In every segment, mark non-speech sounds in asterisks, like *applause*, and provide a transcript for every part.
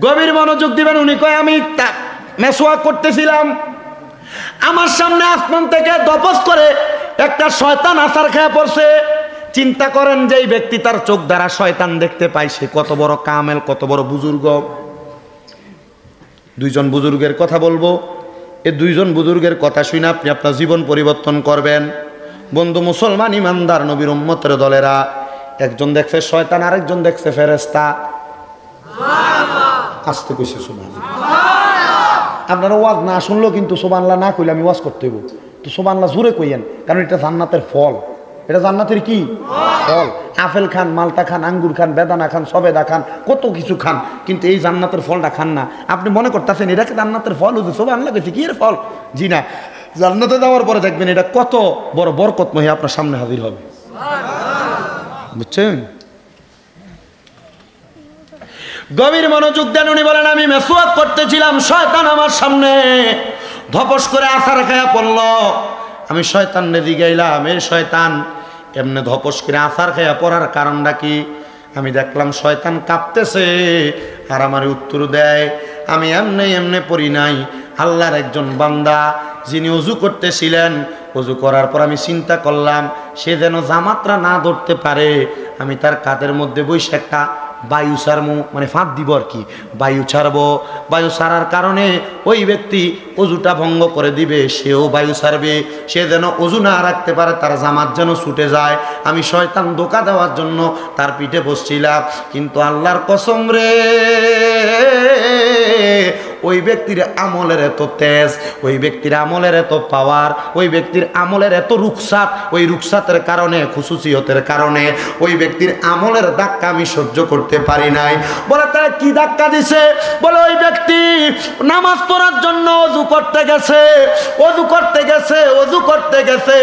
গভীর মনোযোগ দিবেন। উনি কয়, আমি মেসোয়া করতেছিলাম। আমার সামনে আসমান থেকে দপস করে একটা শয়তান আসার খেয়ে পড়ছে। চিন্তা করেন যে এই ব্যক্তি তার চোখ দ্বারা শয়তান দেখতে পায়। সে কত বড় কামেল, কত বড় বুজুর্গ। দুইজন বুজুর্গের কথা বলব। এ দুইজন বুজুর্গের কথা শুনে আপনি আপনার জীবন পরিবর্তন করবেন। বন্ধু, মুসলমান ইমানদার নবীর উম্মতের দলেরা, একজন দেখছে শয়তান, আরেকজন দেখছে ফেরেস্তা আসতে কইছে সুবহান আপনারা ওয়াজ না শুনলেও কিন্তু সুবহানাল্লাহ না কইলে আমি ওয়াজ করতে হইব। তো সুবহানাল্লাহ জোরে কইয়েন, কারণ এটা জান্নাতের ফল। এটা জান্নাতের কি? ফল। আপেল খান, মালটা খান, আঙ্গুর খান, বেদানা খান, সবেদা খান, কত কিছু খান, কিন্তু এই জান্নাতের ফলটা খান না। আপনি মনে করতেছেন এটাকে জান্নাতের ফল? হচ্ছে সুবহানাল্লাহ কইছে, কি এর ফল? জি না। জান্নাতে যাওয়ার পরে দেখবেন এটা কত বড় বরকতময় আপনার সামনে হাজির হবে। বুঝছেন? গভীর মনোযোগ দেন উনি বলেন, আমি মেসুয়াক করতেছিলাম, শয়তান আমার সামনে ধপস করে আসার খায়া পড়ল। আমি শয়তান নেদি গেলাম এই শয়তান এমনি ধপস করে আসার খায়া পড়ার কারণটা কি? আমি দেখলাম শয়তান কাঁপতেছে আর আমার উত্তর দেয়, আমি এমনি এমনি পড়ি নাই, আল্লাহর একজন বান্দা যিনি অজু করতেছিলেন, অজু করার পর আমি চিন্তা করলাম, সে যেন জামাত্রা না ধরতে পারে, আমি তার কাদের মধ্যে একটা বায়ু ছাড়বো মানে ফাঁদ দিব আর কি। বায়ু ছাড়বো, বায়ু ছাড়ার কারণে ওই ব্যক্তি অজুটা ভঙ্গ করে দিবে, সেও বায়ু ছাড়বে, সে যেন অজু না রাখতে পারে, তার জামাত যেন ছুটে যায়। আমি শয়তান দোকা দেওয়ার জন্য তার পিঠে বসছিলাম, কিন্তু আল্লাহর কসম রে ওই ব্যক্তির আমলের এত তেজ, ওই ব্যক্তির আমলের এত পাওয়ার ওই ব্যক্তির আমলের এত রুকসাত ওই রুকসাতের কারণে খুশুসিয়তের কারণে ওই ব্যক্তির আমলের ধাক্কা আমি সহ্য করতে পারি নাই। বলে, তারা কি ধাক্কা দিছে? বলে, ওই ব্যক্তি নামাজ পড়ার জন্য অজু করতে গেছে, অজু করতে গেছে, অজু করতে গেছে।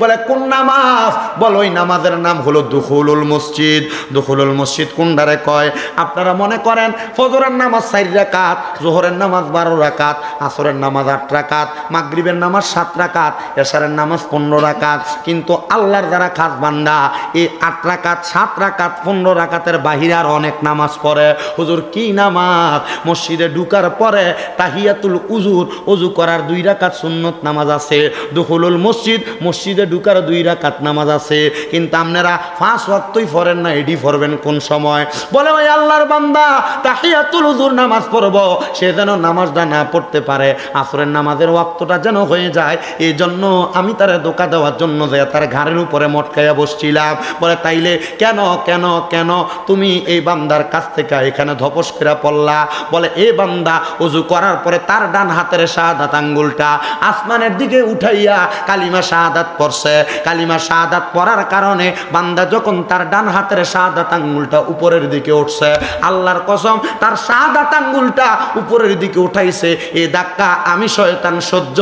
বলে, কোন নামাজ? বলে, ওই নামাজের নাম হলো দুখুলুল মসজিদ। দুখুলুল মসজিদ কোনটারে কয়? আপনারা মনে করেন, ফজরের নামাজ চার রাকাত, জোহরের নামাজ বারো রাকাত, আসরের নামাজ আট রাকাত, মাগরিবের নামাজ সাত রাকাত, এশারের নামাজ পনেরো রাকাত। কিন্তু আল্লাহর যারা খাস বান্দা, এই আট রাকাত, সাত রাকাত, পনেরো রাকাতের বাহিরে আর অনেক নামাজ পড়ে। হুজুর কি নামাজ? মসজিদে ঢুকার পরে তাহিয়াতুল উজুর, উজু করার দুই রাকাত সুন্নত নামাজ আছে। দুহুলুল মসজিদ, মসজিদে ঢুকার দুই রাকাত নামাজ আছে। কিন্তু আপনারা পাঁচ ওয়াক্তই পড়েন না, এডি পড়বেন কোন সময়? বলে ওই আল্লাহর বান্দা, তাহিয়াতুল উজুর নামাজ পড়ব সে যেন নামাজটা না পড়তে পারে, আসরের নামাজের ওয়াক্তটা যেন হয়ে যায় এই জন্য আমি তারে ধোকা দেওয়ার জন্য যে তার ঘাড়ের উপরে মটকাইয়া বসছিলাম। বলে, তাইলে কেন কেন কেন তুমি এই বান্দার কাছ থেকে এখানে ধপস করে পড়লা? বলে এই বান্দা অজু করার পরে তার ডান হাতের শাহাদাত আঙ্গুলটা আসমানের দিকে উঠাইয়া কালিমা শাহাদাত পড়ছে। কালিমা শাহাদাত পড়ার কারণে বান্দা যখন তার ডান হাতের শাহাদাত আঙ্গুলটা উপরের দিকে উঠছে, আল্লাহর কসম, তার শাহাদাত আঙ্গুলটা উপরের দিকে উঠাইছে এ ধাক্কা আমি শয়তান সহ্য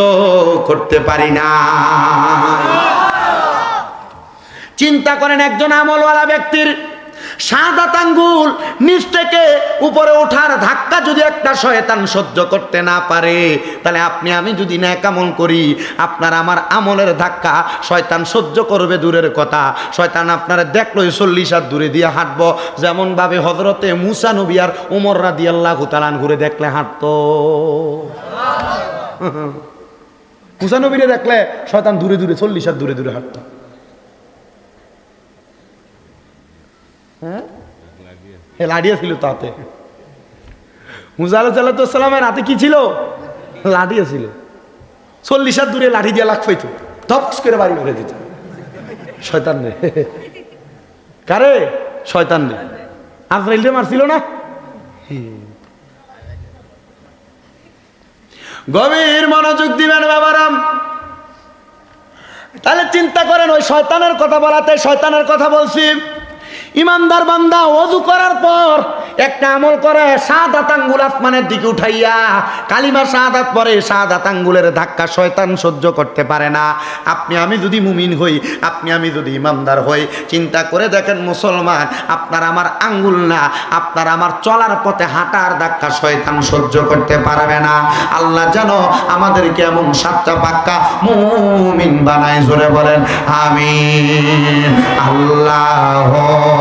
করতে পারি না। চিন্তা করেন একজন আমলওয়ালা ব্যক্তির সাদাত আঙ্গুল নিচ থেকে উপরে ওঠার ধাক্কা যদি একটা শয়তান সহ্য করতে না পারে তাহলে আপনি আমি যদি না কেমন করি আপনার আমার আমলের ধাক্কা শয়তান সহ্য করবে দূরের কথা। শয়তান আপনারা দেখলোই চল্লিশ হাত দূরে দিয়ে হাঁটবো। যেমনভাবে হজরতে মুসা নবী আর উমর রাদি আল্লাহ তালান ঘুরে দেখলে হাঁটতো। মুসা নবীরে দেখলে শয়তান দূরে দূরে চল্লিশ হাত দূরে দূরে হাঁটতো। হ্যাঁ? ছিল তাতে। মুজা কি ছিল? ছিল দূরে লাঠি দিয়ে লাখ পাইতো। ধপস করে বাড়ি দিত। শয়তান রে। কারে? শয়তান রে। আজরাইল মারছিল না? গভীর মনোযোগ দিবেন বাবারাম। তাহলে চিন্তা করেন, ওই শয়তানের কথা বলাতে, শয়তানের কথা বলছি। ইমানদার বান্দা, অজু করার পর একটা আমল করে, সাদাত আঙ্গুল আসমানের দিকে উঠাইয়া, কালিমা সাদাত পরে সাদাত আঙ্গুলের ধাক্কা শয়তান সহ্য করতে পারে না। আপনি আমি যদি মুমিন হই, আপনি আমি যদি ইমানদার হই, চিন্তা করে দেখেন মুসলমান, আপনার আমার আঙ্গুল না, আপনার আমার চলার পথে হাঁটার ধাক্কা শয়তান সহ্য করতে পারবে না। আল্লাহ যেন আমাদেরকে এমন সাতটা পাক্কা মুমিন বানায়, জোরে বলেন আমি আল্লাহ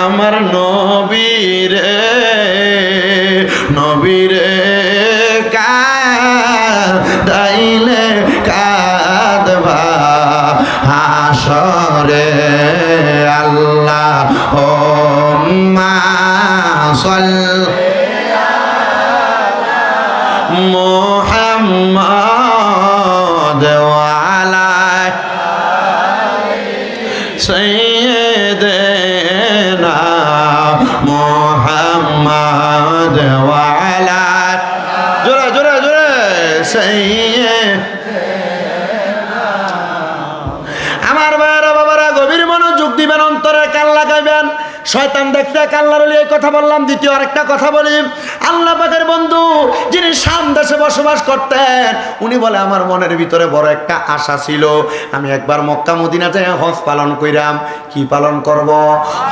আমার নবীরে নবীর শয়তান দেখতে কাল্লার এই কথা বললাম, দ্বিতীয় আরেকটা কথা বলি। আল্লাহ পাকের বন্ধু যিনি শাম দেশে বসবাস করতেন, উনি বলে, আমার মনের ভিতরে বড় একটা আশা ছিল। আমি একবার মক্কা মদিনা যাই, হজ পালন কইরাম। কি পালন করব?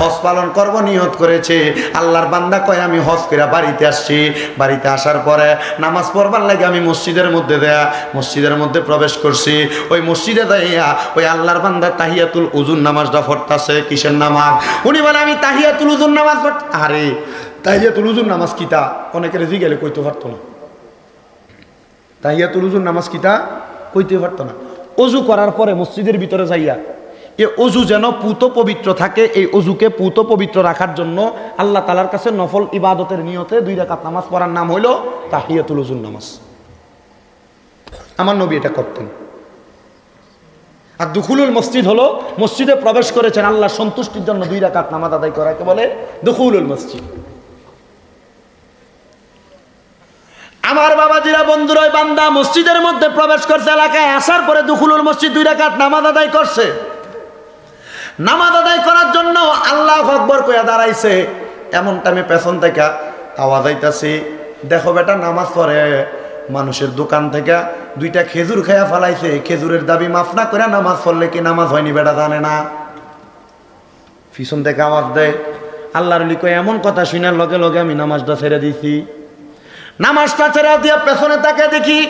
হজ পালন করব, নিয়ত করেছে। আল্লাহর বান্দা কয়, আমি হজ কইরা বাড়িতে আসছি। বাড়িতে আসার পরে নামাজ পড়বার লাগে আমি মসজিদের মধ্যে দেয়া, মসজিদের মধ্যে প্রবেশ করছি। ওই মসজিদে দেয়া ওই আল্লাহর বান্দা তাহিয়াতুল উজুন নামাজটা পড়তাছে, কিসের নামাজ? উনি বলে, আমি তাহিয়াতুল উজুন নামাজ আরে তাহিয়াতুল উজুন নামাজ কিতা অনেকের জি গেলে কইতে পারতো না। তাহিয়াতুল উজুন নামাজ কিতা, কইতে পারতো না। অজু করার পরে মসজিদের ভিতরে যাইয়া। এ অজু যেন পুত পবিত্র থাকে, এই অজুকে পুত পবিত্র রাখার জন্য আল্লাহ তালার কাছে নফল ইবাদতের নিয়তে দুই রাকাত নামাজ পড়ার নাম হইল তাহিয়াতুল উজুন নামাজ। আমার নবী এটা করতেন। আর দুখুলুল মসজিদ হলো মসজিদে প্রবেশ করেছেন আল্লাহ সন্তুষ্টির জন্য দুই রাকাত নামাজ আদায় করাকে বলে দুখুলুল মসজিদ। আমার বাবাজিরা, বন্ধুরা, ওই বান্দা মসজিদের মধ্যে প্রবেশ করছে, এলাকায় আসার পরে দুখুলুল মসজিদ দুই রাকাত নামাজ আদায় করছে। নামাজ আদায় করার জন্য আল্লাহ আকবর কইয়া দাঁড়াইছে এমন টাইমে পেছন থেকে আওয়াজ আইতাছি, দেখো বেটা, নামাজ পড়ে মানুষের দোকান থেকে দুইটা খেজুর খাইয়া ফেলাইছে। খেজুরের দাবি মাফ না করে নামাজ পড়লে কি নামাজ হয়নি বেটা জানে না? পিছন থেকে আওয়াজ দেয়, আল্লাহর লিখো এমন কথা শুনার লগে লগে আমি নামাজটা ছেড়ে দিছি। নামাজটা ছেড়ে দিয়ে পেছনে তাকে দেখি,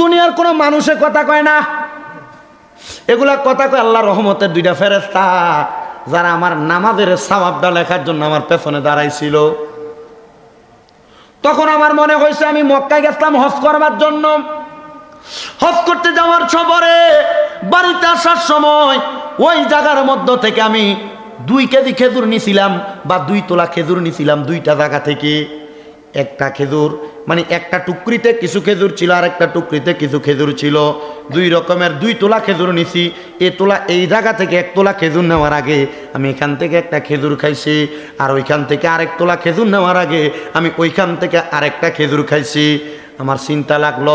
দুনিয়ার কোনো মানুষে কথা কয় না। এগুলা কথা কয় আল্লাহ রহমতের দুইটা ফেরেস্তা যারা আমার নামাজের সাবাবটা লেখার জন্য আমার পেছনে দাঁড়াইছিল। তখন আমার মনে হয়েছে আমি মক্কায় গেছিলাম হজ করবার জন্য। হজ করতে যাওয়ার সবরে বাড়িতে আসার সময় ওই জায়গার মধ্য থেকে আমি দুই কেজি খেজুর নিছিলাম বা দুই তোলা খেজুর নিছিলাম দুইটা জায়গা থেকে। একটা খেজুর মানে একটা টুকরিতে কিছু খেজুর ছিল আর একটা টুকরিতে কিছু খেজুর ছিল। দুই রকমের, দুই তোলা খেজুর নিছি। এ তোলা, এই জায়গা থেকে এক তোলা খেজুর নেওয়ার আগে আমি এখান থেকে একটা খেজুর খাইছি আর ওইখান থেকে আরেক তোলা খেজুর নেওয়ার আগে আমি ওইখান থেকে আরেকটা খেজুর খাইছি। আমার চিন্তা লাগল,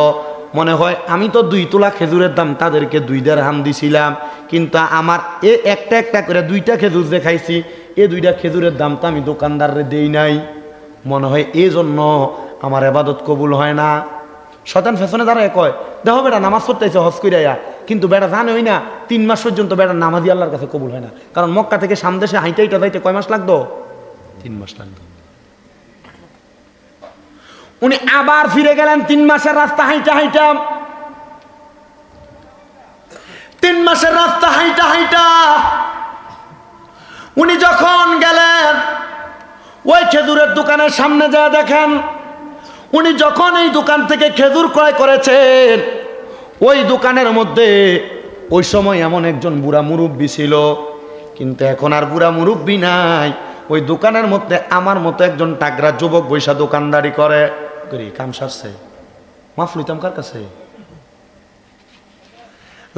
মনে হয় আমি তো দুই তোলা খেজুরের দাম তাদেরকে দুই দেড় হাম দিছিলাম, কিন্তু আমার এ একটা একটা করে দুইটা খেজুর যে খাইছি, এ দুইটা খেজুরের দাম তো আমি দোকানদাররে দেই নাই। মনে হয় এই জন্য আমার এবাদত কবুল হয় না। শতান ফেশনে দাঁড়ায় কয় দেখো বেটা নামাজ পড়তেছে হজ করিয়া কিন্তু বেটা জানে হই না তিন মাস পর্যন্ত বেটা নামাজি আল্লাহর কাছে কবুল হয় না। কারণ মক্কা থেকে সামদেশে হাইটা হাইটা যাইতে কয় মাস লাগতো? তিন মাস লাগতো। উনি আবার ফিরে গেলেন তিন মাসের রাস্তা হাইটা হাইটা। তিন মাসের রাস্তা হাইটা হাইটা। উনি যখন ওই খেজুরের দোকানের সামনে যা দেখেন, উনি যখন এই দোকান থেকে খেজুর ক্রয় করেছেন, ওই দোকানের মধ্যে ওই সময় এমন একজন বুড়া মুরব্বী ছিল, কিন্তু এখন আর বুড়া মুরব্বী নাই। ওই দোকানের মধ্যে আমার মতো একজন টাকরা যুবক বৈশা দোকানদারি করে। করি, কাম সারছে। মাফ লইতাম কার কাছে?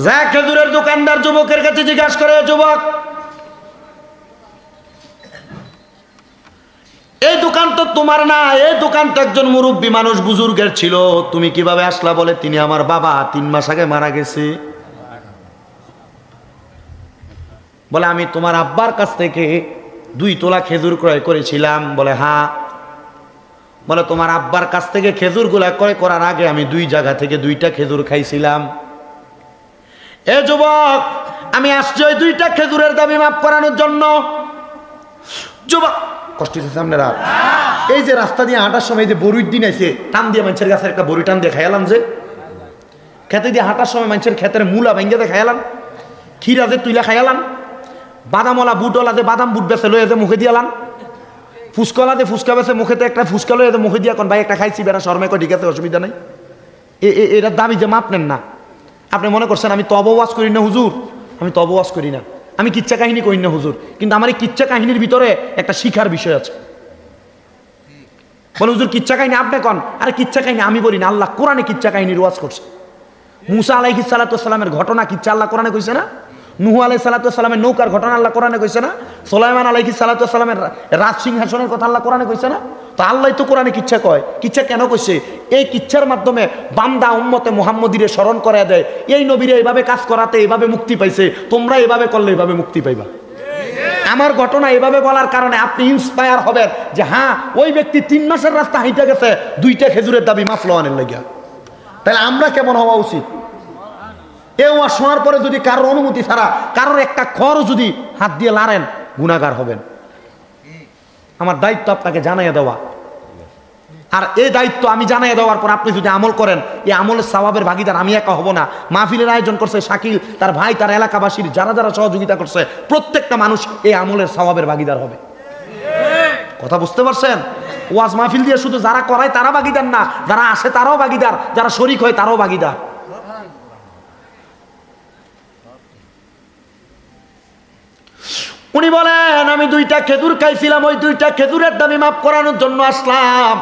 যা খেজুরের দোকানদার যুবকের কাছে জিজ্ঞাসা করে, যুবক এই দোকান তো তোমার না, এই দোকান তো একজন মুরব্বী মানুষ বুজুর্গের ছিল। তুমি কীভাবে আসলা বলে, তিনি আমার বাবা, তিন মাস আগে মারা গেছে। বলে, আমি তোমার আব্বার কাছ থেকে দুই তোলা খেজুর ক্রয় করেছিলাম। বলে হ্যাঁ বলে, তোমার আব্বার কাছ থেকে খেজুরগুলা ক্রয় করার আগে আমি দুই জায়গা থেকে দুইটা খেজুর খাইছিলাম। এ যুবক, আমি আসছি ওই দুইটা খেজুরের দাবি মাফ করানোর জন্য। যুবক কষ্ট হচ্ছে আপনারা। এই যে রাস্তা দিয়ে হাঁটার সময় যে বরুইর দিন আছে টান দিয়ে মানুষের গাছের একটা বড়ি টান দিয়ে খাইলাম যে। খেতে দিয়ে হাঁটার সময় মানুষের ক্ষেতের মূলা ভেঙ্গে দিয়ে খাইলাম ক্ষীরা যে তুইলা খাইলাম বাদামলা বুটলা যে বাদাম বুট বেছে লয়ে যে মুখে দিয়ালাম। ফুচকলা যে ফুচকা বেছে মুখেতে একটা ফুচকা লয়ে যে মুখে দিয়া কোন, ভাই, একটা খাইছি বেড়া শর্মে কই ঠিক আছে, অসুবিধা নাই। এটার দাবি যে মাপ নেন না। আপনি মনে করছেন আমি তব ওয়াজ করি না, হুজুর? আমি তব ওয়াজ করি না। আমি কিচ্ছা কাহিনী কই না, হুজুর? কিন্তু আমার এই কিচ্ছা কাহিনীর ভিতরে একটা শিখার বিষয় আছে। বলে, হুজুর, কিচ্ছা কাহিনী আপনি কন? আরে, কিচ্ছা কাহিনী আমি বলি না, আল্লাহ কোরআনে কিচ্ছা কাহিনীর ওয়াজ করছে। মুসা আলাইহিস সালাতামের ঘটনা কিচ্ছা আল্লাহ কোরআনে কইছে না? নুহু আলাই সালাতামের নৌকার ঘটনা আল্লাহ কোরআনে কইছে না? সোলাইমান আলাইহি সালাতামের রাজ সিংহাসনের কথা আল্লাহ কোরআনে কইছে না? তো আল্লাহ তো কোরআনে কিচ্ছা কয়। কিচ্ছা কেন কইছে? এই কিচ্ছার মাধ্যমে বান্দা উম্মতে মোহাম্মদীরে স্মরণ করে দেয়। এই নবীরে এইভাবে কাজ করাতে এইভাবে মুক্তি পাইছে। তোমরা এভাবে করলে এইভাবে মুক্তি পাইবা। আমার ঘটনা এভাবে বলার কারণে আপনি ইন্সপায়ার হবেন যে হ্যাঁ ওই ব্যক্তি তিন মাসের রাস্তা হাইটে গেছে, দুইটা খেজুরের দাবি মাফ লোয়ানের লাগিয়া। তাহলে আমরা কেমন হওয়া উচিত? এ ওয়াজ শোনার পরে যদি কারোর অনুমতি ছাড়া কারোর একটা খর যদি হাত দিয়ে লাড়েন গুণাগার হবেন। আমার দায়িত্ব আপনাকে জানাইয়া দেওয়া। আর এই দায়িত্ব আমি জানাই দেওয়ার পর আপনি যদি আমল করেন, এই আমলের স্বভাবের ভাগিদার আমি একা হব না। মাহফিলের আয়োজন করছে শাকিল, তার ভাই, তার এলাকাবাসীর, যারা যারা সহযোগিতা করছে, প্রত্যেকটা মানুষ এই আমলের স্বভাবের ভাগিদার হবে। কথা বুঝতে পারছেন? ওয়াজ মাহফিল দিয়ে শুধু যারা করায় তারা ভাগিদার না, যারা আসে তারাও ভাগিদার, যারা শরিক হয় তারাও ভাগিদার। উনি বলেন, আমি দুইটা খেজুর খাইছিলাম, ওই দুইটা খেজুরের দাবি মাফ করানোর জন্য আসলাম।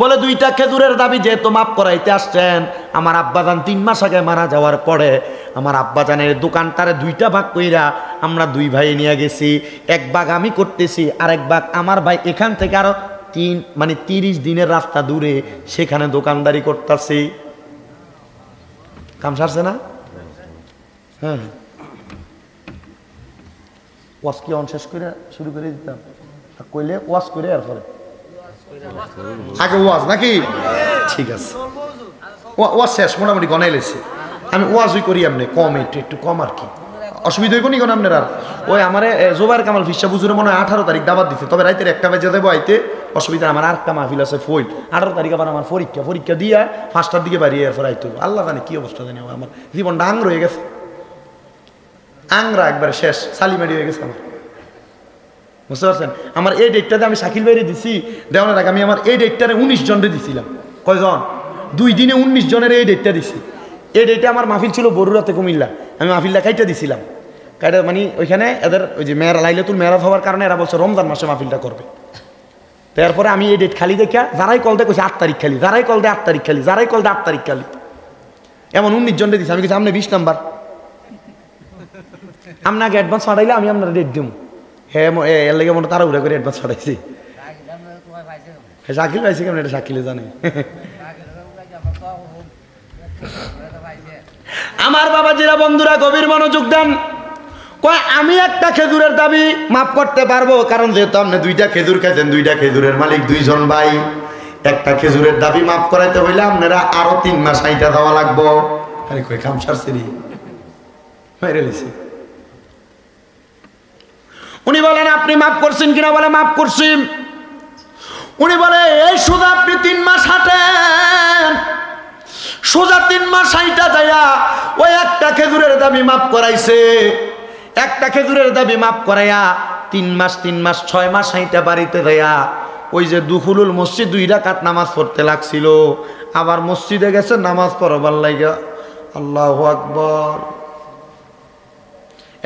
বলে, দুইটা খেজুরের দাবি যেহেতু মাফ করাইতে আসছেন, আমার আব্বাজান তিন মাস আগে মারা যাওয়ার পরে আমার আব্বাজানের দোকানটারে দুইটা ভাগ কইরা আমরা দুই ভাই নিয়ে গেছি। এক ভাগ আমি করতেছি আর এক ভাগ আমার ভাই এখান থেকে আরও তিন মানে তিরিশ দিনের রাস্তা দূরে সেখানে দোকানদারি করতেছি। কাম সারছে না? হ্যাঁ। ওয়াশ কি অন শেষ করে শুরু করে দিতাম? কইলে ওয়াশ করে আর পরে। আগে ওয়াজ, নাকি? ঠিক আছে। ওয়া- ওয়াজ শেষ, মোটামুটি গনাই লেছে। আমি ওয়াজই করি আপনি কম একটু একটু কম আর কি। অসুবিধা হইব নি কোন আপনার আর? ওই আমার জোবাইর কামাল ফিসা বুঝুরে মনে হয় আঠারো তারিখ দাবাত দিচ্ছে তবে রাইতের একটা বেজে দেবো আইতে। অসুবিধা আমার আরেকটা মাহফিল আছে ফইল। আঠারো তারিখ আবার আমার পরীক্ষা। পরীক্ষা দিয়া পাঁচটার দিকে বাড়ি এরপর আইতে আল্লাহ জানে কি অবস্থা জানি আমার। জীবনটা আং রয়ে গেছে। আংরা একবার শেষ সালিমারি হয়ে গেছে আমার। বুঝতে পারছেন? আমার এই ডেটটাতে আমি শাকিল বাইরে দিছি, দেওয়ানোর আগে আমি আমার এই ডেটটারে উনিশ জনরে দিছিলাম। কয়জন? দুই দিনে উনিশ জনের এই ডেটটা দিছি। এই ডেটে আমার মাহফিল ছিল বরুরাতে কুমিল্লা। আমি মাহফিলটা কাইটা দিছিলাম। কাইটা মানে ওইখানে এদের ওই যে মেয়েরা, লাইলাতুল মেয়েরাজ হওয়ার কারণে এরা বলছে রমজান মাসে মাহফিলটা করবে। তারপরে আমি এই ডেট খালি দেখা যারাই কল দেয় কইছে আট তারিখ খালি, যারাই কল দেয় আট তারিখ খালি, যারাই কল দেয় আট তারিখ খালি। এমন উনিশ জনরে দিছি, আমি কিছু আপনি বিশ নাম্বার। আপনাকে অ্যাডভান্স পাঠাইলে আমি আপনার ডেট দিব হ্যাঁ এর লেগে মনে তারা উড়া করে অ্যাডভান্স পাঠাইছি। হ্যাঁ পাইছি কেমন এটা শাকিলে জানে। আমার বাবা জিরা বন্ধুরা, গভীর মনোযোগ দেন। কয়, আমি একটা খেজুরের দাবি মাফ করতে পারব, কারণ যেহেতু আপনি দুইটা খেজুর খাইছেন, দুইটা খেজুরের মালিক দুইজন ভাই। একটা খেজুরের দাবি মাফ করাইতে হইলে আপনারা আরও তিন মাস আইটা দেওয়া লাগবো। আরে কই, কাম সারছে রে। মেরে লিছি উনি বলেন, আপনি মাফ করছেন কিনা? বলে, মাফ করছি। উনি বলে, এই সোজা আপনি তিন মাস হাঁটেন। সোজা তিন মাস হাইটা যাইয়া ওই একটা খেজুরের দাবি মাফ করাইছে। একটা খেজুরের দাবি মাফ করাইয়া তিন মাস তিন মাস, ছয় মাস হাইটা বাড়িতে দেয়া ওই যে দুখুলুল মসজিদ দুই রাকাত নামাজ পড়তে লাগছিল। আবার মসজিদে গেছে, নামাজ পড়বার লাগা আল্লাহ আকবর।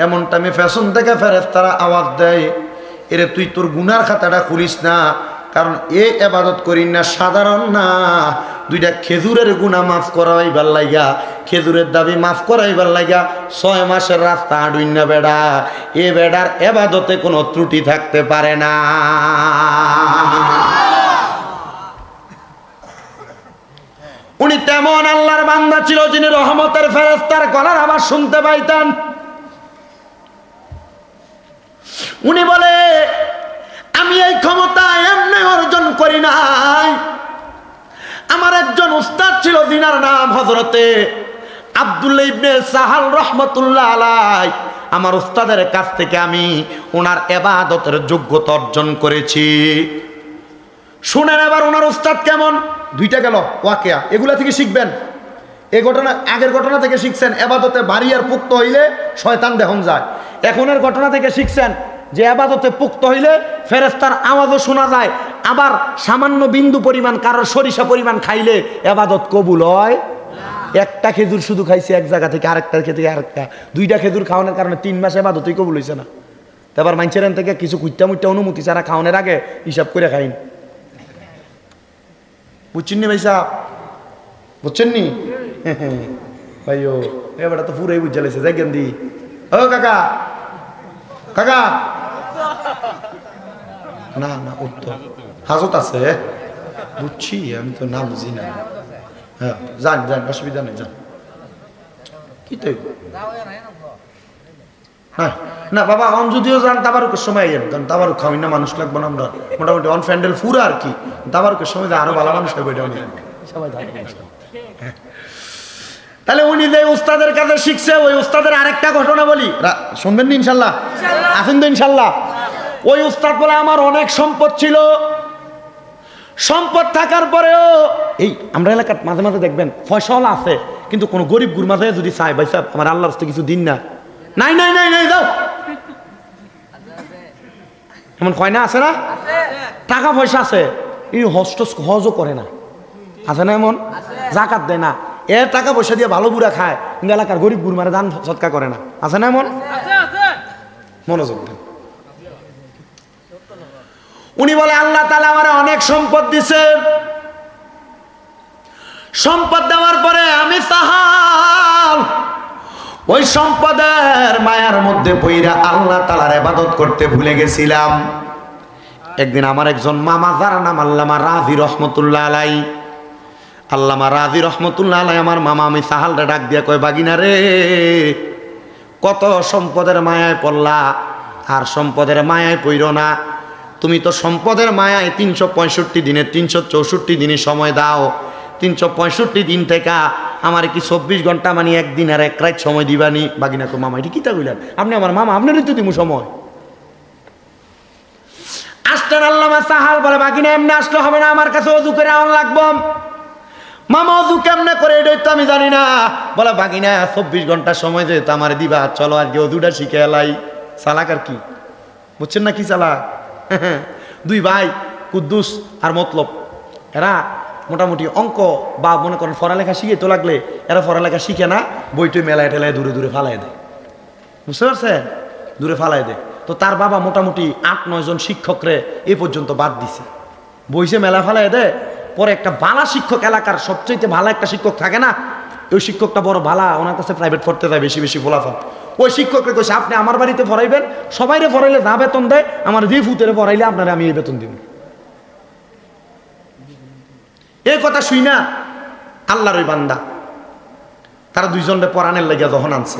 এমন টাইমে ফ্যাশন থেকে ফেরেস তারা আওয়াজ দেয়, এরে তুই তোর গুনার খাতাটা খুলিস না, কারণ এ এবাদত করি না, সাধারণ না। দুইটা খেজুরের গুণা মাফ করাইবার লাইগা, খেজুরের দাবি মাফ করাইবার লাইগা, ছয় মাসের রাস্তা আডুইন না বেড়া, এ বেড়ার এবাদতে কোনো ত্রুটি থাকতে পারে না। উনি তেমন আল্লাহর বান্দা ছিল যিনি রহমতের ফেরেস্তার গলার আবার শুনতে পাইতেন। উনি বলে, আমি এই ক্ষমতা এমনি অর্জন করি নাই। আমার একজন উস্তাদ ছিল দিনার নাম হজরতে আব্দুল্লাহ ইবনে সাহাল রহমতুল্লাহ আলাই আমার উস্তাদের কাছ থেকে আমি ওনার এবাদতের যোগ্যতা অর্জন করেছি। শুনেন এবার ওনার উস্তাদ কেমন? দুইটা গেল, ওয়াকেয়া। এগুলা থেকে শিখবেন। এই ঘটনা, আগের ঘটনা থেকে শিখছেন, এবাদতে বাড়ি আর পুক্ত হইলে শয়তান দেহন যায়। এখনের ঘটনা থেকে শিখছেন যে আবাদতে পুক্ত হইলে ফেরেস্তার আওয়াজও শোনা যায়। আবার সামান্য বিন্দু পরিমাণ কারোর সরিষা পরিমাণ খাইলে এবাদত কবুল হয়। একটা খেজুর শুধু খাইছে এক জায়গা থেকে, আরেকটা থেকে আরেকটা। দুইটা খেজুর খাওয়ানোর কারণে তিন মাস এবাদতই কবুল হয়েছে না। তারপর মাইনছেন থেকে কিছু কুইটা মুইটা অনুমতি ছাড়া খাওয়ানোর আগে হিসাব করে খাইন। বুঝছেন নি ভাই সাহ বুঝছেন নি? ভাই ও এবারটা তো পুরোই বুঝে লেছে যাই গেন্দি। ও কাকা কাকা। না না উত্তর। হাজত আছে? বুঝছি আমি তো না বুঝি না। হ্যাঁ যান যান অসুবিধা নেই যান। কি তো হ্যাঁ না বাবা অন যদিও যান তাবারুকের সময় আইয়েন। কারণ তাবারুক খাওয়াই না মানুষ লাগবো না আমরা। মোটামুটি অন ফ্যান্ডেল ফুরা আর কি। তাবারুকের সময় আরও ভালো মানুষ হবে এটা সবাই। হ্যাঁ। তাহলে উনি যে উস্তাদের কাছে শিখছে ওই উস্তাদের আরেকটা ঘটনা বলি। শুনবেন না ইনশাল্লাহ? আছেন তো ইনশাল্লাহ। ওই উস্তাদ বলে আমার অনেক সম্পদ ছিল। সম্পদ থাকার পরেও এই আমরা এলাকার মাঝে মাঝে দেখবেন ফসল আছে কিন্তু কোনো গরিব গুর মাঝে যদি চায় ভাই সাহেব আমার আল্লাহর হস্তে কিছু দিন না। নাই নাই নাই নাই যাও। এমন কয় না আছে না? টাকা পয়সা আছে। এই হস্ত সহজও করে না। আছে না এমন? জাকাত দেয় না। এর টাকা পয়সা দিয়ে ভালো বুড়া খায় কিন্তু এলাকার গরিব গুর মারে দান সৎকার করে না। আছে না এমন? মনোযোগ দেন। উনি বলে, আল্লাহ তালা আমার অনেক সম্পদ দিছে। সম্পদ দেওয়ার পরে আমি সাহাল ওই সম্পদের মায়ার মধ্যে পইরা আল্লাহ তালার এবাদত করতে ভুলে গেছিলাম। একদিন আমার একজন মামা, যার নাম আল্লামা রাজি রহমতুল্লাহ আলাই। আল্লামা রাজি রহমতুল্লাহ আলাই, আমার মামা, আমি সাহালটা ডাক দিয়া কয়, বাগিনা রে, কত সম্পদের মায়ায় পড়লা, আর সম্পদের মায়ায় পইর না। তুমি তো সম্পদের মায়ায় তিনশো পঁয়ষট্টি দিনে তিনশো চৌষট্টি দিনে সময় দাও। তিনশো পঁয়ষট্টি দিন থেকে আমার কি চব্বিশ ঘণ্টা মানে একদিন আর এক রাত সময় দিবানি? বাগিনা কো মামা, এটি কিতা কইলেন? আপনি আমার মামা আপনারই তো দিমু সময়। আসতেন আল্লামা সাহাল বলে, বাগিনা, এমনি আসলে হবে না, আমার কাছে অজু করে আউন লাগবো। মামা, অজু কেমনে করে, এটাই তো আমি জানি না। বলে, বাগিনা, চব্বিশ ঘণ্টা সময় যেহেতু আমার দিবা, চলো আজকে অজুটা শিখে এলাই। চালাক আর কি? বুঝছেন না কি চালাক দুই ভাই, কুদ্দুস আর মতলব। এরা মোটামুটি অঙ্ক বা মনে করেন পড়ালেখা শিখে তো লাগলে এরা পড়ালেখা শিখে না, বইটই মেলায় টেলায় দূরে দূরে ফালাই দেয়। বুঝতে পারছেন? দূরে ফালাই দেয়। তো তার বাবা মোটামুটি আট, নয় জন শিক্ষকরে এ পর্যন্ত বাদ দিছে। বইসে মেলা ফালাই দেয়, পরে একটা ভালা শিক্ষক এলাকার সবচেয়ে ভালো একটা শিক্ষক থাকে না, ওই শিক্ষকটা বড় ভালা, ওনার কাছে প্রাইভেট পড়তে যায়, বেশি বেশি ফলাফল ওই শিক্ষককে কইছে, আপনি আমার বাড়িতে পড়াইবেন সবাইরে পড়াইলে যা বেতন দেয়, আমার দিয়ে ফুতেরে পড়াইলে আপনারা আমি এই বেতন দিব। এই কথা শুই না, আল্লাহর বান্দা। তারা দুইজনরে পড়ানের লাগিয়া যখন আনছে।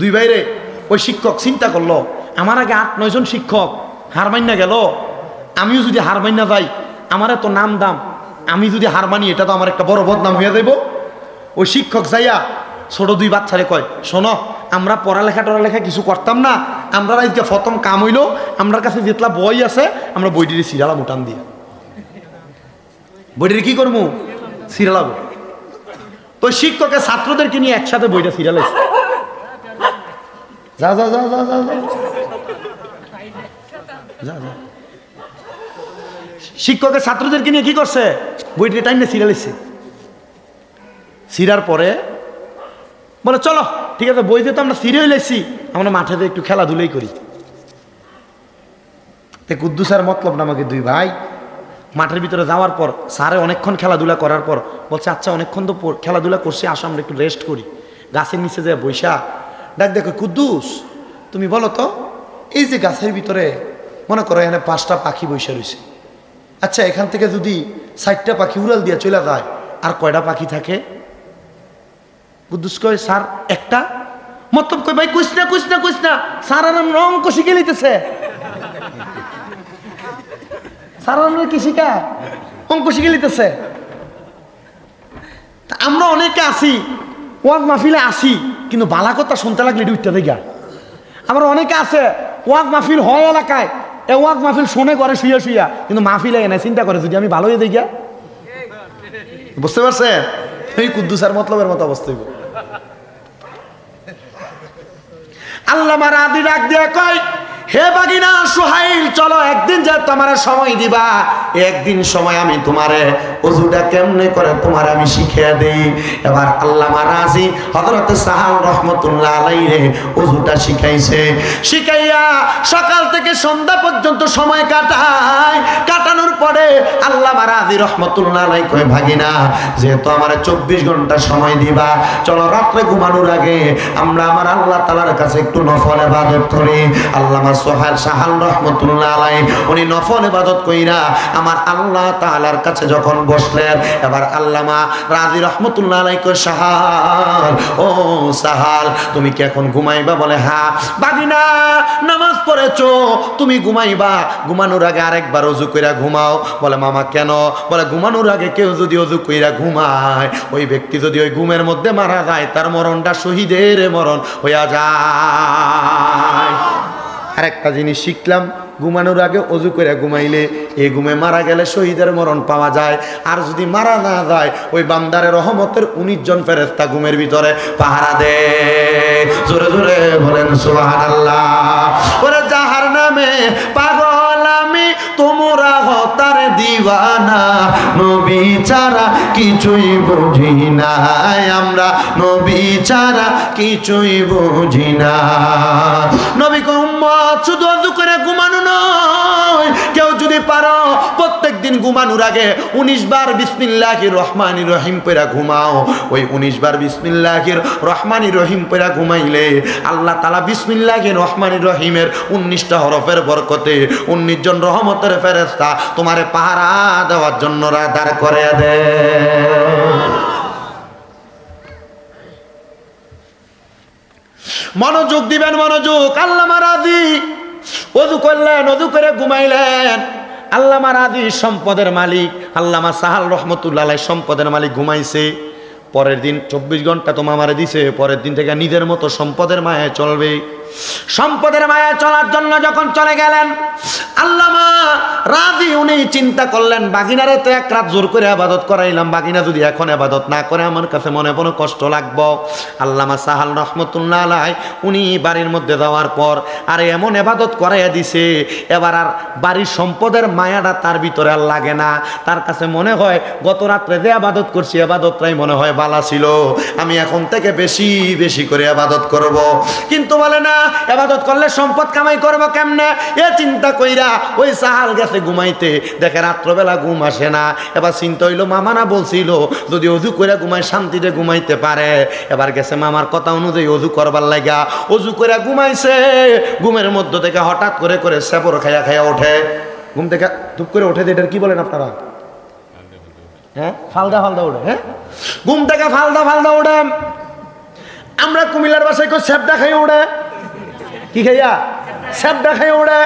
দুই ভাইরে ওই শিক্ষক চিন্তা করল, আমার আগে আট নয়জন শিক্ষক, হার মান্না গেল। আমিও যদি হার মান্না যাই, আমার এত নাম দাম। আমি যদি হার মানি, এটা তো আমার একটা বড় বদনাম হয়ে যাইব। ওই শিক্ষক যাইয়া ছোট দুই বাচ্চারে কয়, শোনো আমরা পড়ালেখা টড়ালেখা কিছু করতাম না। আমরা আজকে প্রথম কাম হইল, আমরার কাছে যেতলা বই আছে, আমরা বইটির সিরালা মুটান দিয়ে। বইটির কি করব সিরালাবো তো শিক্ষকের ছাত্রদেরকে নিয়ে একসাথে বইটা সিরিয়ালাইছে যা যা যা যা যা যা। যা শিক্ষকের ছাত্রদেরকে নিয়ে কি করছে? বইটা টাইম না সিরিয়ালাইছে সিরার পরে বলে, চলো ঠিক আছে বই বইতে তো আমরা সিরিয়াল এসছি আমরা মাঠেতে একটু খেলাধুলাই করি। কুদ্দুস আর মতলব না আমাকে দুই ভাই। মাঠের ভিতরে যাওয়ার পর স্যারে অনেকক্ষণ খেলাধুলা করার পর বলছে আচ্ছা অনেকক্ষণ তো খেলাধুলা করছি, আসো, আমরা একটু রেস্ট করি। গাছের নিচে যায় বৈশা ডাক দেখো, কুদ্দুস, তুমি বলো তো, এই যে গাছের ভিতরে, মনে করো এখানে পাঁচটা পাখি বৈশা রয়েছে। আচ্ছা এখান থেকে যদি ষাটটা পাখি উড়াল দিয়ে চলে যায়, আর কয়টা পাখি থাকে? কুদ্দুস কয়, স্যার, একটা? মতলব ভাই কুছ না কুছ না কুছ না নিতেছে। স্যার আমরা কি শিখা? অঙ্ক আমরা অনেকে আসি ওয়াজ মাহফিলে আসি, কিন্তু বালা কথা শুনতে লাগলে উঠতে দেখা আমরা অনেকে আছে, ওয়াজ মাহফিল হয় এলাকায়, এ ওয়াজ মাহফিল শোনে করে শুইয়া শুইয়া, কিন্তু মাহফিলে এনে চিন্তা করে, যদি আমি ভালো হয়ে দেখি বুঝতে পারছেন? এই কুদ্দুসার মতলবের মতো অবস্থা আল্লাহ ডাক দিয়া কয় হে বাগিনা সুহাইল, চলো একদিন যে তোমার সময় দিবা। একদিন সময় আমি তোমারে অজুটা কেমনে করে তোমার আমি শিখিয়ে দেই। এবার আল্লাহ রাজি হজরত সাহাল রহমতুল্লাহ আলাইরে অজুটা শিখাইছে। শিখাইয়া সকাল থেকে সন্ধ্যা পর্যন্ত সময় কাটায়। কাটানোর পরে আল্লাহ রাজি রহমতুল্লাহ আলাই কয়, ভাগিনা, যেহেতু আমার চব্বিশ ঘণ্টা সময় দিবা, চলো রাত্রে ঘুমানোর আগে আমরা আমার আল্লাহ তালার কাছে একটু নফল এবাদত করি। আল্লাহ সোহাল সাহাল রহমতুল্লাহ আলাই উনি নফল এবাদত কইরা আমার আল্লাহ তালার কাছে যখন বসলেন, এবার আল্লামা রাজি রহমতুল্লাহ সাহাল, ও সাহাল, তুমি কি এখন ঘুমাইবা? বলে হ্যাঁ। বাগিনা, নামাজ তুমি ঘুমাইবা? ঘুমানোর আগে আরেকবার অজু কইরা ঘুমাও। বলে, মামা, কেন? বলে, ঘুমানোর আগে কেউ যদি অজু কইরা ঘুমায়, ওই ব্যক্তি যদি ওই ঘুমের মধ্যে মারা যায়, তার মরণটা শহীদের মরণ হইয়া যায়। আরেকটা জিনিস শিখলাম, ঘুমানোর আগে অজু করে ঘুমাইলে এই ঘুমে মারা গেলে শহীদের মরণ পাওয়া যায়। আর যদি মারা না যায়, ওই বান্দারের রহমতের উনিশ জন ফেরেস্তা ঘুমের ভিতরে পাহারা দে জোরে জোরে বলেন যাহার নামে পাগল আমি, তোমরা হতার দিওয়ানা। নবী ছাড়া কিছুই বুঝি না আমরা নবী ছাড়া কিছুই বুঝি না। নবী উম্মত শুধু অজু করে ঘুমানো নয়। কেউ যদি পারো প্রত্যেক দিন ঘুমানোর আগে উনিশ বার বিসমিল্লাহির রহমানি রহিম পেরা ঘুমাও। ওই উনিশ বার বিসমিল্লাহির রহমানি রহিম পেরা ঘুমাইলে আল্লাহ তালা বিসমিল্লাহির রহমানি রহিমের উনিশটা হরফের বরকতে উনিশ জন রহমতের ফেরেস্তা তোমারে পাহারা দেওয়ার জন্য রাদার করে দে মনোযোগ দিবেন, মনোযোগ। আল্লাহ মারাজি অজু করলেন, অজু করে ঘুমাইলেন। আল্লামা রাজি সম্পদের মালিক। আল্লামা সাহাল রহমতুল্লাহ সম্পদের মালিক ঘুমাইছে। পরের দিন চব্বিশ ঘণ্টা তো মামারে দিছে, পরের দিন থেকে নিজের মতো সম্পদের মায়ায় চলবে। সম্পদের মায়ায় চলার জন্য যখন চলে গেলেন, আল্লামা রাজি উনি চিন্তা করলেন, বাগিনারে তো এক রাত জোর করে আবাদত করাইলাম, বাগিনা যদি এখন আবাদত না করে আমার কাছে মনে মনে কষ্ট লাগবো? আল্লামা সাহাল রহমতুল্লাহ আলাই, উনি বাড়ির মধ্যে যাওয়ার পর, আর এমন এবাদত করাইয়া দিছে, এবার আর বাড়ির সম্পদের মায়াটা তার ভিতরে আর লাগে না। তার কাছে মনে হয়, গত রাত্রে যে আবাদত করছি, আবাদতটাই মনে হয় বালা ছিল। আমি এখন থেকে বেশি বেশি করে আবাদত করব। কিন্তু বলে না, আবাদত করলে সম্পদ কামাই করব কেমনে? এ চিন্তা কইরা ওই সাহাল গেছে ঘুমাইতে। দেখে রাত্রবেলা ঘুম আসে না। এবার চিন্তা হইল, মামা না বলছিল যদি অজু করে ঘুমায়, শান্তিতে ঘুমাইতে পারে। এবার গেছে মামার কথা অনুযায়ী অজু করবার লাগা অজু করে ঘুমাইছে। ঘুমের মধ্য থেকে হঠাৎ করে করে সেপর খাইয়া খাইয়া ওঠে। ঘুম থেকে ধুপ করে ওঠে এটার কি বলেন আপনারা? হ্যাঁ? ফালদা ফালদা ওঠে হ্যাঁ? ঘুম থেকে ফালদা ফালদা ওঠে। আমরা কুমিল্লার বাসায় কেউ স্যাপটা খাই ওঠে কি খাইয়া? স্যাপটা খাই ওঠে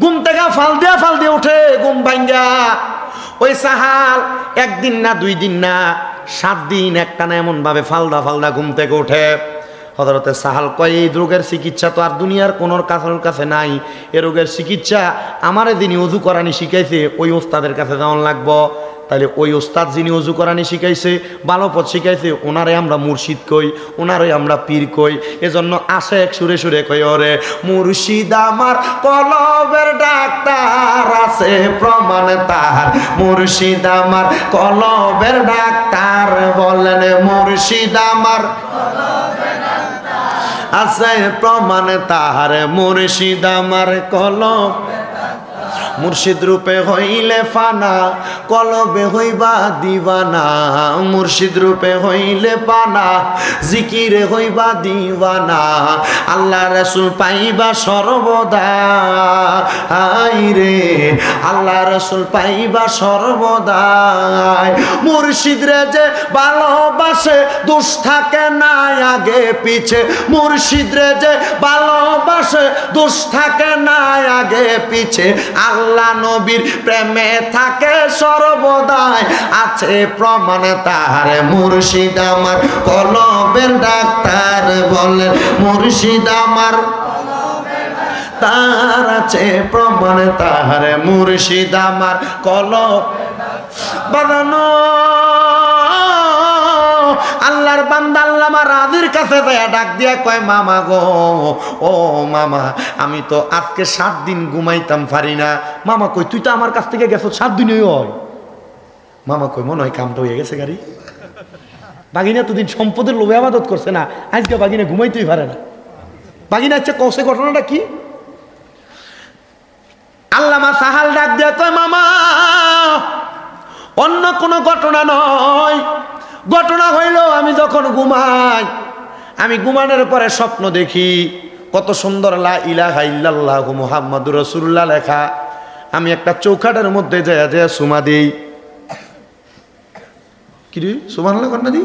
ঘুম থেকে ফাল দিয়া ফাল দিয়ে উঠে, ঘুম ভাঙ্গা। ওই সাহাল একদিন না, দুই দিন না, সাত দিন একটা না এমন ভাবে ফালদা ফালদা ঘুম থেকে উঠে হজরতে সাহাল কয়, এই রোগের চিকিৎসা তো আর দুনিয়ার কোন কাছের কাছে নাই। এ রোগের চিকিৎসা আমারে যিনি অজু করানি শিখাইছে, ওই ওস্তাদের কাছে যাওয়ান লাগবো। তাহলে ওই ওস্তাদ যিনি অজু করানি শিখাইছে, ভালো পথ শিখাইছে, ওনারে আমরা মুর্শিদ কই, ওনারে আমরা পীর কই। এজন্য আসে এক সুরে সুরে কই ওরে মুর্শিদ আমার কলবের ডাক্তার আছে, প্রমাণ তার। মুর্শিদ আমার কলবের ডাক্তার বলেন, মুর্শিদ আমার আছে প্রমাণ তাহার মুর্শিদ আমার কলম। মুর্শিদ রূপে হইলে ফানা, কলবে হইবা দিবানা। মুর্শিদ রূপে হইলে পানা, জিকিরে হইবা দিবানা। আল্লাহ রসুল পাইবা সর্বদা। আই রে, আল্লাহ রসুল পাইবা সর্বদাই মুর্শিদ রে যে ভালোবাসে, দুষ থাকে না আগে পিছে। মুর্শিদ রে যে ভালোবাসে, দুষ থাকে না আগে পিছে। আল্লাহ নবীর প্রেমে থাকে সর্বদাই। আছে প্রমাণ তার মুর্শিদ আমার, কলবের ডাক্তার বলেন, মুর্শিদ আমার। তার আছে প্রমাণ তাহার মুর্শিদ আমার কল বানানো আল্লাহর বান্দা আল্লাহ রাজির কাছে যায় ডাক দিয়া কয়, মামা গো, ও মামা, আমি তো আজকে সাত দিন ঘুমাইতাম পারি না। মামা কই তুই তো আমার কাছ থেকে গেছো, সাত দিনই হয়। মামা কই মনে হয় কামটা হয়ে গেছে গাড়ি। বাগিনা তো দিন সম্পদের লোভে আবাদত করছে না, আজকে বাগিনা ঘুমাইতেই পারে না। বাগিনা হচ্ছে কষে ঘটনাটা কি? আল্লামা সাহাল ডাক দিয়ে কয়, মামা, অন্য কোনো ঘটনা নয়। ঘটনা হইল, আমি যখন ঘুমাই, আমি ঘুমানোর পরে স্বপ্ন দেখি, কত সুন্দর লা ইলাহা ইল্লাল্লাহ মুহাম্মাদুর লেখা, আমি একটা চৌকাটের মধ্যে যায় যায় সুমা দিই। কি রে? সুবহানাল্লাহ কন্যা দি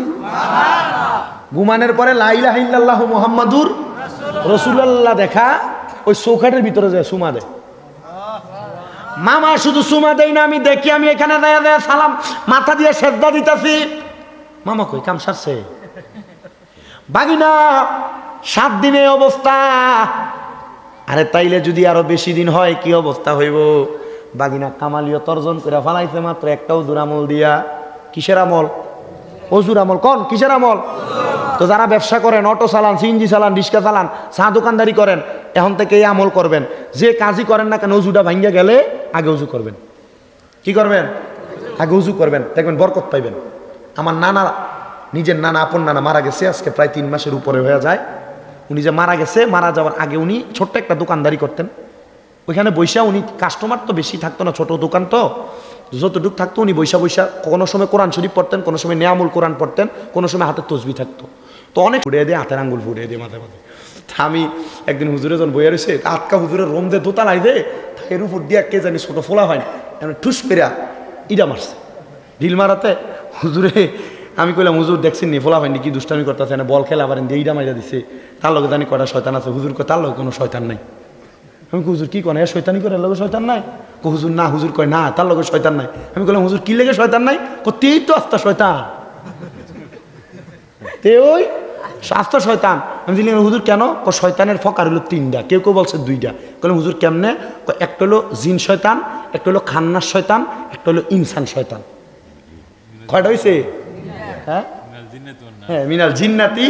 পরে লা ইলাহা ইল্লাল্লাহ মুহাম্মাদুর রাসূলুল্লাহ দেখা, ওই চৌকাটের ভিতরে যায় সুমা দেয়। মামা, শুধু সুমা দেই না, আমি দেখি, আমি এখানে দেয়া দেয়া সালাম, মাথা দিয়ে সেদ্ধা দিতেছি। মামা কই, কাম সারছে? বাগিনা, সাত দিনে অবস্থা। আরে তাইলে যদি আরও বেশি দিন হয়, কি অবস্থা হইব? বাগিনা কামালিও তর্জন করে ফালাইছে মাত্র একটা একটাও আমল দিয়া। কিসের আমল? অজুর আমল। কন? কিসের আমল? তো যারা ব্যবসা করেন, অটো চালান, সিএনজি চালান রিক্সা চালান, চা দোকানদারি করেন, এখন থেকে এই আমল করবেন। যে কাজই করেন না কেন, অজুটা ভাঙ্গা গেলে আগে উজু করবেন। কি করবেন? আগে উজু করবেন। দেখবেন বরকত পাইবেন। আমার নানা, নিজের নানা, আপন নানা মারা গেছে, আজকে প্রায় তিন মাসের উপরে হয়ে যায়। উনি যে মারা গেছে, মারা যাওয়ার আগে উনি ছোট্ট একটা দোকানদারি করতেন। ওইখানে বৈশা উনি কাস্টমার তো বেশি থাকতো না, ছোট দোকান তো। যতটুকু থাকতো উনি বৈশা বৈশা কোনো সময় কোরআন শরীফ পড়তেন, কোনো সময় নেয়ামুল কোরআন পড়তেন, কোনো সময় হাতে তসবি থাকতো। তো অনেক ফুটিয়ে দিয়ে, হাতের আঙ্গুল ফুটিয়ে দিয়ে মাথায় মাথায় আমি একদিন হুজুরে যখন বইয়া রয়েছে, আটকা হুজুরের রোম দিয়ে দোতালাই দে এর উপর দিয়ে কে জানি ছোটো ফোলা হয় এমন ঠুস পেরা ইডা মারছে। ঢিল মারাতে হুজুরে, আমি কইলাম, হুজুর, দেখছেন নি, ফোলা হয়নি, কি দুষ্টামি করতেছে, না, বল খেলা পারেন ইডা মাইরা দিছে। তার লগে জানি কটা শয়তান আছে। হুজুর তার লগে কোনো শয়তান নাই। আমি হুজুর, কি কয় এ শয়তানি করে লগে শয়তান নাই? কো হুজুর, না, হুজুর কয়, না, তার লগে শয়তান নাই। আমি কইলাম, হুজুর, কি লেগে শয়তান নাই? কো তেই তো আস্তা শয়তান। তে ওই আস্তা শয়তান। আমি দিলাম হুজুর, কেন? ক শয়তানের ফকার হলো তিনটা, কেউ কেউ বলছে দুইটা। কইলাম, হুজুর, কেমনে? একটা হলো জিন শয়তান, একটা হলো খান্নার শয়তান, একটা হলো ইনসান শয়তান। কয়টা হয়েছে হ্যাঁ? হ্যাঁ মিনাল জিন্নাতি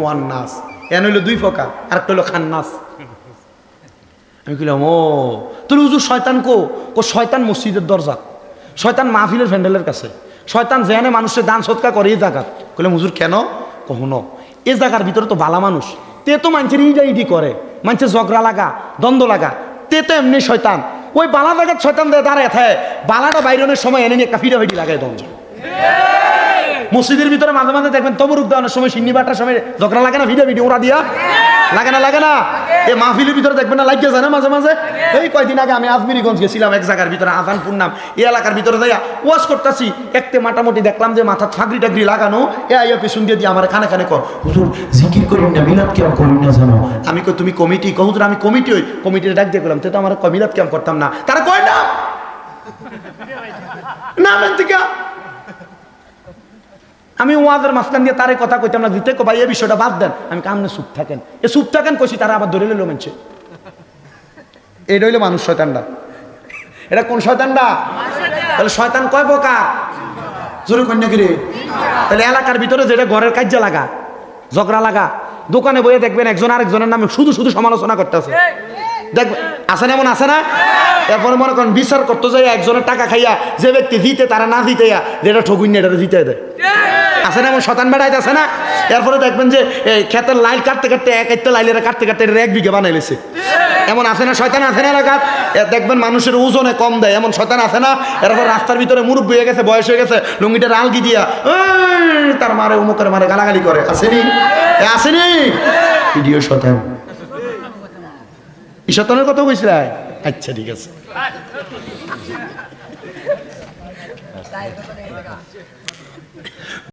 ওয়ান নাস। এন হইল দুই প্রকার আর একটা হলো খান্নাস। আমি ও হুজুর শয়তান কো? কো শয়তান মসজিদের দরজা। শয়তান মাহফিলের ফ্যান্ডেলের কাছে। শয়তান মানুষের দান সৎকার করে এই জায়গা কইলাম, হুজুর, কেন? কখনো এই জায়গার ভিতরে তো বালা মানুষ। তে তো মানুষের ইডা ইডি করে, মানুষের ঝগড়া লাগা, দ্বন্দ্ব লাগা। তে তো এমনি শয়তান। ওই বালা জায়গার শয়তান দিয়ে দাঁড়ায় থাকে। বালাটা বাইরনের সময় এনে নিয়ে একটা ফিরা ফিটি লাগায় দ্বন্দ্ব মসজিদের ভিতরে মাঝে মাঝে দেখবেন তবরুক দেওয়ানোর সময় সিন্নি বাটার সময় ঝগড়া লাগে না, ভিডিও ভিডিও ওরা দিয়া। লাগে না লাগে না। এ মাহফিলের ভিতরে দেখবেন না, লাগিয়ে যায় না মাঝে মাঝে। এই কয়দিন আগে আমি আজমিরিগঞ্জ গেছিলাম, এক জায়গার ভিতরে, আজানপুর নাম। এই এলাকার ভিতরে যাইয়া ওয়াশ করতেছি। একতে মাটামুটি দেখলাম যে মাথা ফাগরি টাগরি লাগানো। এ আইয়া পেছন দিয়ে দিয়ে আমার খানে খানে কর হুজুর, জিকির করুন না, মিলাদ কেমন করুন না জানো? আমি কই, তুমি কমিটি? কহ হুজুর, আমি কমিটি হই। কমিটির ডাক দিয়ে করলাম তো আমার মিলাদ কেমন করতাম না। তারা কয়, না। না থেকে আমি ওয়াজের মাঝখান দিয়ে তারে কথা কইতাম না দিতে কো ভাই এই বিষয়টা বাদ দেন। আমি কামনে চুপ থাকেন। এ চুপ থাকেন কইছি তারা আবার ধরে লইলো মানছে। এটা হইল মানুষ শয়তানটা এটা কোন শয়তানটা তাহলে শয়তান কয় প্রকার? জোরে কন্যা কিরে তাহলে এলাকার ভিতরে যেটা ঘরের কার্য লাগা ঝগড়া লাগা দোকানে বইয়ে দেখবেন একজন আরেকজনের নামে শুধু শুধু সমালোচনা করতেছে। দেখবেন আছে না এমন আছে না? এরপরে মনে করেন বিচার করতে যাই, একজনের টাকা খাইয়া যে ব্যক্তি জিতে তারা না জিতে যেটা ঠগুন এটা জিতে দেয়। আছে না এমন? শতান বেড়াইতে আছে না? এরপরে দেখবেন যে ক্ষেতের লাইল কাটতে কাটতে এক একটা লাইলের কাটতে কাটতে এটার এক বিঘা বানাই লেছে। এমন আছে না? শয়তান আছে না এলাকাত এ দেখবেন মানুষের ওজনে কম দেয়। এমন শয়তান আছে না? এরপর রাস্তার ভিতরে মুরব্বী হয়ে গেছে, বয়স হয়ে গেছে, লুঙ্গিটা আলগি দিয়া তার মারে উমুকের মারে গালাগালি করে। আসেনি আসেনি ভিডিও শতান শতানের কথা কইছিল? আচ্ছা ঠিক আছে। *laughs*